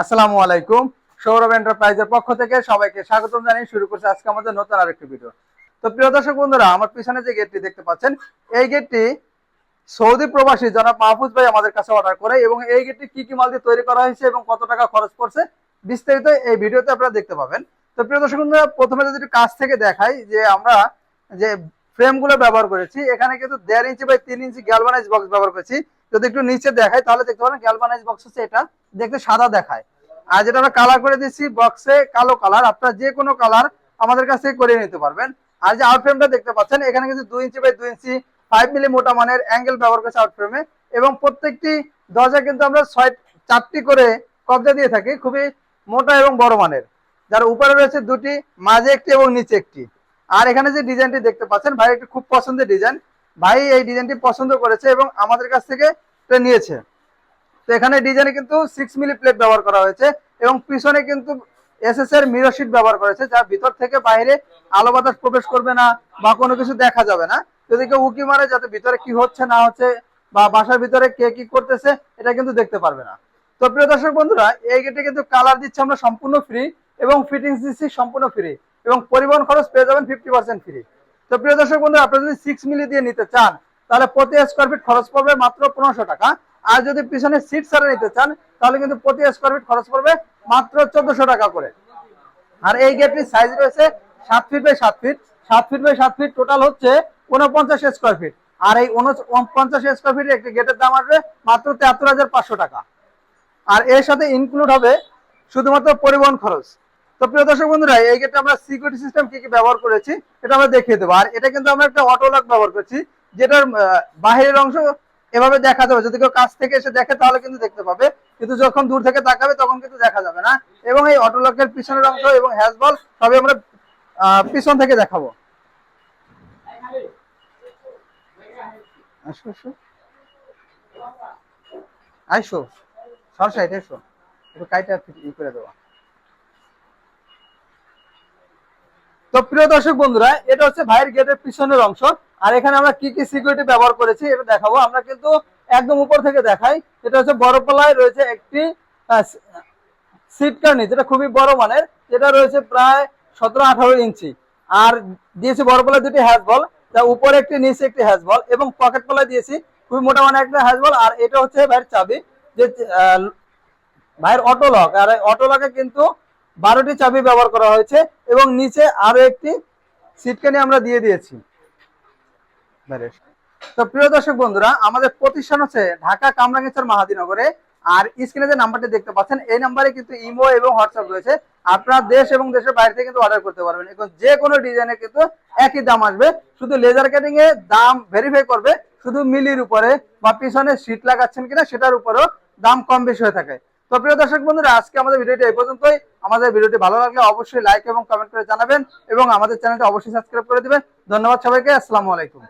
আসসালামু আলাইকুম। সৌরভ এন্টারপ্রাইজের পক্ষ থেকে সবাইকে স্বাগতম জানিয়ে শুরু করছে আজকে আমাদের নতুন আরেকটি ভিডিও তো প্রিয় দর্শক বন্ধুরা, আমার পিছনে যে গেটটি দেখতে পাচ্ছেন, এই গেটটি সৌদি প্রবাসী জনাব মাহফুজ ভাই আমাদের কাছে অর্ডার করে এবং এই গেটটি কি কি মাল দিয়ে তৈরি করা হয়েছে এবং কত টাকা খরচ করছে বিস্তারিত এই ভিডিওতে আপনারা দেখতে পাবেন। তো প্রিয় দর্শক বন্ধুরা, প্রথমে যদি কাছ থেকে দেখাই যে আমরা যে ফ্রেমগুলো ব্যবহার করেছি, এখানে কিন্তু দেড় ইঞ্চি বাই তিন ইঞ্চি গ্যালভানাইজ বক্স ব্যবহার করেছি। যদি একটু নিচে দেখাই, তাহলে দেখতে পারেন গ্যালভানাইজ বক্স হচ্ছে এটা। দেখতে সাদা দেখায়। আর যেটা আমরা কালার করে দিচ্ছি বক্সে কালো কালার আপনারা যে কোনো কালার আমাদের কাছ করে নিতে পারবেন। আর যে আউটফ্রেমটা দেখতে পাচ্ছেন, এখানে কিন্তু দুই ইঞ্চি বাই দুই ইঞ্চি ফাইভ মিলি মোটা মানের অ্যাঙ্গেল ব্যবহার করেছে আউটফ্রেমে এবং প্রত্যেকটি দরজা কিন্তু আমরা ছয়, চারটি করে কবজা দিয়ে থাকি, খুবই মোটা এবং বড় মানের। যার উপরে রয়েছে দুটি, মাঝে একটি এবং নিচে একটি। আর এখানে যে ডিজাইনটি দেখতে পাচ্ছেন, ভাই, একটি খুব পছন্দের ডিজাইন ভাই এই ডিজাইনটি পছন্দ করেছে এবং আমাদের কাছ থেকে নিয়েছে। তো এখানে ডিজাইনে কিন্তু সিক্স মিলি প্লেট ব্যবহার করা হয়েছে এবং পিছনে কিন্তু এসএস এর মিরর শিট ব্যবহার করেছে যা ভিতর থেকে বাইরে আলো বাতাস প্রবেশ করবে না বা কোনো কিছু দেখা যাবে না। যদি কেউ উকি মারে যাতে ভিতরে কি হচ্ছে, না হচ্ছে বা বাসার ভিতরে কে কি করতেছে, এটা কিন্তু দেখতে পারবে না। তো প্রিয় দর্শক বন্ধুরা, এই গেটে কিন্তু কালার দিচ্ছি আমরা সম্পূর্ণ ফ্রি এবং ফিটিংস দিচ্ছি সম্পূর্ণ ফ্রি এবং পরিবহন খরচ পেয়ে যাবেন ফিফটি পার্সেন্ট ফ্রি তো প্রিয় দর্শক বন্ধুরা আপনারা যদি সিক্স মিলি দিয়ে নিতে চান, তাহলে প্রতি স্কোয়ার ফিট খরচ পড়বে মাত্র পনেরোশো টাকা। আর যদি পিছনে সিট সারে নিতে চান, তাহলে কিন্তু প্রতি স্কোয়ার ফিট খরচ পড়বে মাত্র চোদ্দশো টাকা করে। আর এই গেটটির সাইজ রয়েছে সাত ফিট বাই সাত ফিট সাত ফিট বাই সাত ফিট টোটাল হচ্ছে উনপঞ্চাশ স্কোয়ার ফিট আর এই উনপঞ্চাশ স্কোয়ার ফিটের একটি গেটের দাম আসবে মাত্র তেহাত্তর হাজার পাঁচশো টাকা। আর এর সাথে ইনক্লুড হবে শুধুমাত্র পরিবহন খরচ। তো প্রিয় দর্শক বন্ধুরা, এই গেটে আমরা সিকিউরিটি সিস্টেম কি কি ব্যবহার করেছি এটা আমরা দেখিয়ে দেবো। আর এটা কিন্তু আমরা একটা অটো লক ব্যবহার করছি, যেটার বাহিরের অংশ এভাবে দেখা যাবে। যদি কেউ কাছ থেকে এসে দেখে, তাহলে কিন্তু দেখতে পাবে। কিন্তু যখন দূর থেকে তাকাবে, তখন কিন্তু দেখা যাবে না। এবং এই অটো লকের পিছনের অংশ এবং হ্যাজবল সবই আমরা পিছন থেকে দেখাবো। আইসো সর সাইড এসো। একটু কাইটা ই করে দেওয়া। তো প্রিয় দর্শক বন্ধুরা, এটা হচ্ছে ভাইয়ের গেটের পিছনের অংশ। আর এখানে আমরা কি কি সিকিউরিটি ব্যবহার করেছি এটা দেখাবো। আমরা কিন্তু একদম উপর থেকে দেখাই। এটা হচ্ছে বড়পালায় রয়েছে একটি সিট কার্নি যেটা খুবই বড় মানের। যেটা রয়েছে প্রায় সতেরো আঠারো ইঞ্চি। আর দিয়েছি বড়পালায় দুটি হ্যাজ বল যা উপরে একটি, নিচে একটি হ্যাজ বল এবং পকেট পালায় দিয়েছি। খুবই মোটা মানের একটা হ্যাজ বল আর এটা হচ্ছে ভাইয়ের চাবি, যে ভাইয়ের অটো লক আর অটো লকে কিন্তু বারোটি চাবি ব্যবহার করা হয়েছে এবং নিচে আরও একটি সিটকানি আমরা দিয়ে দিয়েছি। তো প্রিয় দর্শক বন্ধুরা, আমাদের প্রতিষ্ঠান হচ্ছে ঢাকা কামরাঙ্গীরচর মাহাদিনগরে আর স্ক্রিনে যে নাম্বারটি দেখতে পাচ্ছেন, এই নাম্বারে কিন্তু ইমো এবং হোয়াটসঅ্যাপ রয়েছে। আপনারা দেশ এবং দেশের বাইরে থেকে কিন্তু অর্ডার করতে পারবেন। এখন যে কোনো ডিজাইনের কিন্তু একই দাম আসবে। শুধু লেজার কাটিং এ দাম ভেরিফাই করবে, শুধু মিলির উপরে বা পিছনে সিট লাগাচ্ছেন কিনা, সেটার উপরেও দাম কম বেশি হয়ে থাকে। তো প্রিয় দর্শক বন্ধুরা, আজকে আমাদের ভিডিওটি এই পর্যন্তই। আমাদের ভিডিওটি ভালো লাগলে অবশ্যই লাইক এবং কমেন্ট করে জানাবেন এবং আমাদের চ্যানেলটা অবশ্যই সাবস্ক্রাইব করে দিবেন। ধন্যবাদ সবাইকে, আসসালামু আলাইকুম।